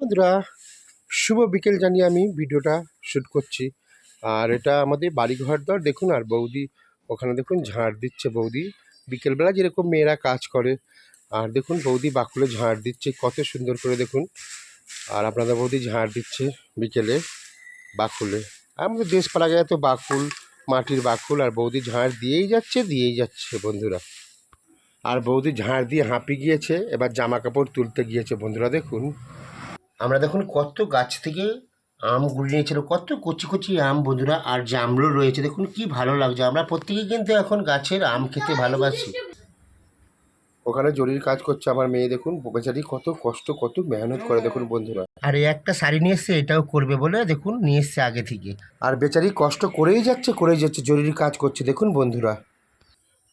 বন্ধুরা, শুভ বিকেল জানিয়ে আমি ভিডিওটা শ্যুট করছি। আর এটা আমাদের বাড়িঘর দর। দেখুন, আর বৌদি ওখানে দেখুন ঝাড় দিচ্ছে বৌদি। বিকেলবেলা যেরকম মেয়েরা কাজ করে। আর দেখুন, বৌদি বাকুলে ঝাড় দিচ্ছে, কত সুন্দর করে দেখুন। আর আপনাদের বৌদি ঝাড় দিচ্ছে বিকেলে বাকুলে। আমাদের দেশপাড়া গায়ে তো বাকুল, মাটির বাকুল, আর বৌদি ঝাড় দিয়েই যাচ্ছে দিয়েই যাচ্ছে বন্ধুরা। আর বৌদি ঝাড় দিয়ে হাঁপিয়ে গিয়েছে, এবার জামা কাপড় তুলতে গিয়েছে বন্ধুরা, দেখুন। আমরা দেখুন কত গাছ থেকে আম গুড়ি নিয়েছিল কত কচি কচি আম বন্ধুরা আর জামরুল রয়েছে। দেখুন কি ভালো লাগছে আমরা প্রত্যেকেই কিন্তু এখন গাছের আম খেতে ভালোবাসি। ওখানে জরির কাজ করছে আমার মেয়ে দেখুন বেচারি কত কষ্ট কত মেহনত করে দেখুন বন্ধুরা। আর এই একটা শাড়ি নিয়ে এসছে এটাও করবে বলে দেখুন নিয়ে এসছে আগে থেকে। আর বেচারি কষ্ট করেই যাচ্ছে করেই যাচ্ছে জরির কাজ করছে দেখুন বন্ধুরা।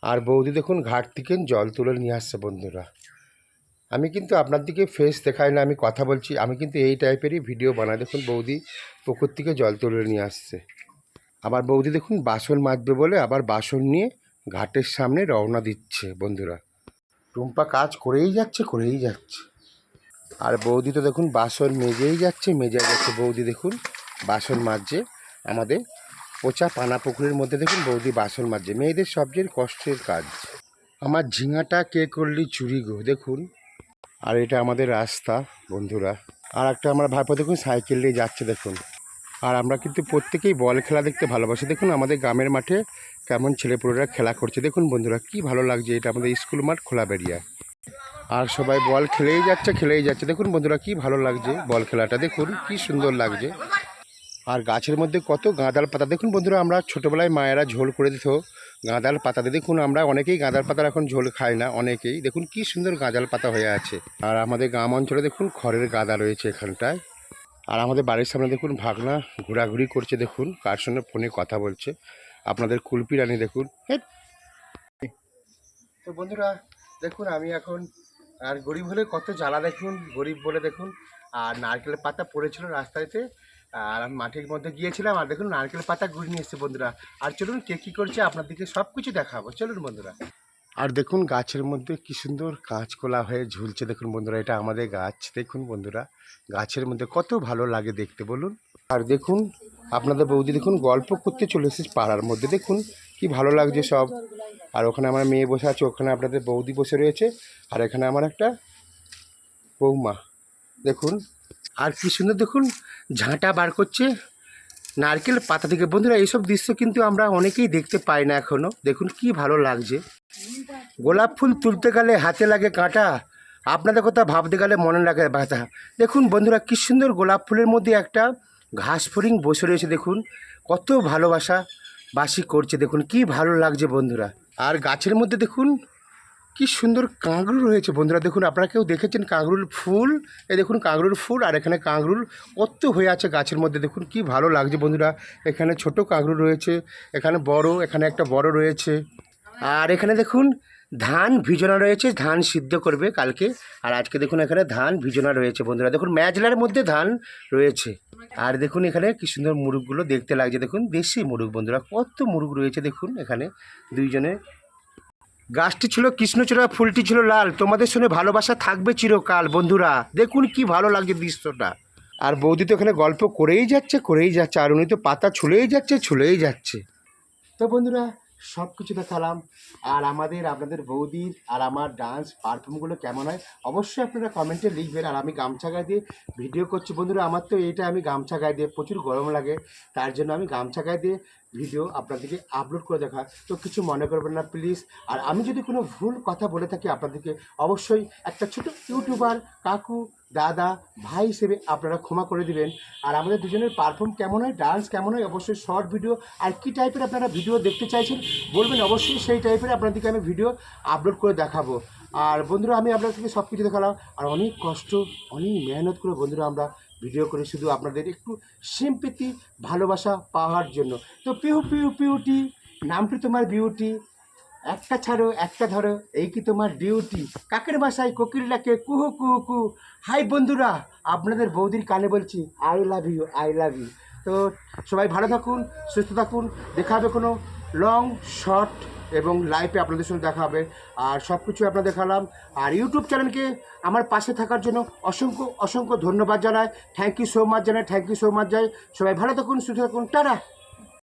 আর বৌদি দেখুন ঘাট থেকে জল তুলে নিয়ে আসছে বন্ধুরা। আমি কিন্তু আপনার দিকে ফেস দেখাই না, আমি কথা বলছি। আমি কিন্তু এই টাইপেরই ভিডিও বানাই। দেখুন বৌদি পুকুর থেকে জল তুলে নিয়ে আসছে। আবার বৌদি দেখুন বাসন মাজবে বলে আবার বাসন নিয়ে ঘাটের সামনে রওনা দিচ্ছে বন্ধুরা। টুম্পা কাজ করেই যাচ্ছে করেই যাচ্ছে। আর বৌদি তো দেখুন বাসন মেজেই যাচ্ছে, মেজে যাচ্ছে। বৌদি দেখুন বাসন মাজছে। আমাদের পচা পানা পুকুরের মধ্যে দেখুন বৌদি বাসন মাজছে। মেয়েদের সবচেয়ে কষ্টের কাজ। আমার ঝিঙাটা কে করলি চুরি গো, দেখুন। আর এটা আমাদের রাস্তা, বন্ধুরা। আর একটা আমার ভাইপো দেখুন সাইকেল নিয়ে যাচ্ছে, দেখুন। আর আমরা কিন্তু প্রত্যেকেই বল খেলা দেখতে ভালোবাসি। দেখুন, আমাদের গ্রামের মাঠে কেমন ছেলেপুলেরা খেলা করছে। দেখুন, বন্ধুরা, কি ভালো লাগছে এটা আমাদের স্কুল মাঠ খোলা বেরিয়া আর সবাই বল খেলেই যাচ্ছে খেলেই যাচ্ছে। দেখুন, বন্ধুরা, কি ভালো লাগছে বল খেলাটা। দেখুন, কি সুন্দর লাগছে। আর গাছের মধ্যে কত গাঁদাল পাতা। দেখুন, বন্ধুরা, আমরা ছোটোবেলায় মায়েরা ঝোল করে দিত। গাঁদাল পাতাতে দেখুন, আমরা অনেকেই গাঁদাল পাতার এখন ঝোল খাই না, অনেকেই। দেখুন, কি সুন্দর গাঁদাল পাতা হয়ে আছে। আর আমাদের গ্রাম অঞ্চলে দেখুন, খড়ের গাদা রয়েছে এখানটায়। আর আমাদের বাড়ির সামনে দেখুন, ভাগনা ঘোরাঘুরি করছে, দেখুন। কার সঙ্গে ফোনে কথা বলছে। আপনাদের কুলপি রানী, দেখুন। তো বন্ধুরা, দেখুন, আমি এখন, আর গরিব হলে কত জ্বালা দেখুন, গরিব বলে দেখুন। আর নারকেলের পাতা পড়েছিল রাস্তাতে। আর আমি মাঠের মধ্যে গিয়েছিলাম, আর দেখুন নারকেল পাতা ঘুরে নিয়ে এসছে বন্ধুরা। আর চলুন কে কী করছে, আপনাদেরকে সব কিছু দেখাবো। চলুন বন্ধুরা। আর দেখুন গাছের মধ্যে কি সুন্দর কাঁচকলা হয়ে ঝুলছে। দেখুন বন্ধুরা, এটা আমাদের গাছ। দেখুন বন্ধুরা, গাছের মধ্যে কত ভালো লাগে দেখতে, বলুন। আর দেখুন, আপনাদের বৌদি দেখুন গল্প করতে চলে এসেছে পাড়ার মধ্যে। দেখুন কি ভালো লাগছে সব। আর ওখানে আমার মেয়ে বসে আছে, ওখানে আপনাদের বৌদি বসে রয়েছে। আর এখানে আমার একটা বৌমা। দেখুন আর কি সুন্দর দেখুন, ঝাঁটা বার করছে। নারকেল পাতা থেকে। বন্ধুরা, এইসব দৃশ্য কিন্তু আমরা অনেকেই দেখতে পাই না এখনও দেখুন কি ভালো লাগছে। গোলাপ ফুল তুলতে গেলে হাতে লাগে কাঁটা। আপনাদের কথা ভাবতে গেলে মনে লাগে ব্যথা। দেখুন বন্ধুরা, কি সুন্দর গোলাপ ফুলের মধ্যে একটা ঘাস ফড়িং বসে রয়েছে দেখুন। কত ভালোবাসা বাসি করছে। দেখুন কি ভালো লাগছে বন্ধুরা। আর গাছের মধ্যে দেখুন কি সুন্দর কাঁকরুল রয়েছে বন্ধুরা। দেখুন, আপনারা কেউ দেখেছেন কাঁকরুল ফুল? এই দেখুন কাঁকরুল ফুল আর এখানে কাঁকরুল কত হয়ে আছে গাছের মধ্যে। দেখুন কি ভালো লাগছে বন্ধুরা। এখানে ছোট কাঁকরুল রয়েছে, এখানে বড়, এখানে একটা বড় রয়েছে। আর এখানে দেখুন ধান ভিজনা রয়েছে, ধান সিদ্ধ করবে কালকে। আর আজকে দেখুন এখানে ধান ভিজনা রয়েছে বন্ধুরা। দেখুন ম্যাজলার মধ্যে ধান রয়েছে। আর দেখুন এখানে কি সুন্দর মুরগগুলো দেখতে লাগছে। দেখুন দেশি মুরগ বন্ধুরা, কত মুরগ রয়েছে দেখুন এখানে দুইজনে। গাছটি ছিল, কৃষ্ণচূড়া, ফুলটি ছিল লাল। তোমাদের সঙ্গে ভালোবাসা থাকবে চিরকাল, বন্ধুরা। দেখুন কি ভালো লাগছে দৃশ্যটা। আর বৌদি তো এখানে গল্প করেই যাচ্ছে করেই যাচ্ছে, আর উনি তো পাতা ছুলেই যাচ্ছে ছুলেই যাচ্ছে। তো বন্ধুরা সব কিছু দেখালাম। আর আমাদের, আপনাদের বৌদির আর আমার ডান্স পারফর্মগুলো কেমন হয়, অবশ্যই আপনারা কমেন্টে লিখবেন। আর আমি গামছা গায়ে দিয়ে ভিডিও করছি। বন্ধুরা, আমার তো এটা আমি গামছা গায়ে দিয়ে প্রচুর গরম লাগে। তার জন্য আমি গামছা গায়ে দিয়ে ভিডিও আপনাদেরকে আপলোড করে দেখা তো কিছু মনে করবেন না প্লিজ আর আমি যদি কোনো ভুল কথা বলে থাকি আপনাদেরকে, অবশ্যই একটা ছোট ইউটিউবার, কাকু, দাদা, ভাই হিসেবে আপনারা ক্ষমা করে দিবেন। আর আমাদের দুজনের পারফর্ম কেমন হয় ডান্স কেমন হয়, অবশ্যই শর্ট ভিডিও আর কী টাইপের আপনারা ভিডিও দেখতে চাইছেন, বলবেন অবশ্যই সেই টাইপের আপনাদেরকে আমি ভিডিও আপলোড করে দেখাবো। আর বন্ধুরা, আমি আপনাদেরকে সব কিছু দেখালাম। আর অনেক কষ্ট, অনেক মেহনত করে বন্ধুরা, আমরা ভিডিও করে শুধু আপনাদের একটু সিম্পেতি ভালোবাসা পাওয়ার জন্য। তো পিউ পিউ, পিউটি নামটি তোমার বিউটি একটা ছাড়ো, একটা ধরো, এই কি তোমার ডিউটি কাকের বাসায় কোকিল ডাকে কুহু কুহু। কু হাই বন্ধুরা, আপনাদের বৌদির কানে বলছি I love you I love you তো সবাই ভালো থাকুন, সুস্থ থাকুন, দেখা হবে কোনো লং শর্ট এবং লাইভে আপনাদের সঙ্গে দেখা হবে। আর সব কিছু আপনাদের দেখালাম। আর ইউটিউব চ্যানেলকে আমার পাশে থাকার জন্য অসংখ্য অসংখ্য ধন্যবাদ জানায় থ্যাংক ইউ সো মাচ জানাই থ্যাংক ইউ সো মাচ যাই সবাই ভালো থাকুন, সুস্থ থাকুন। টাটা!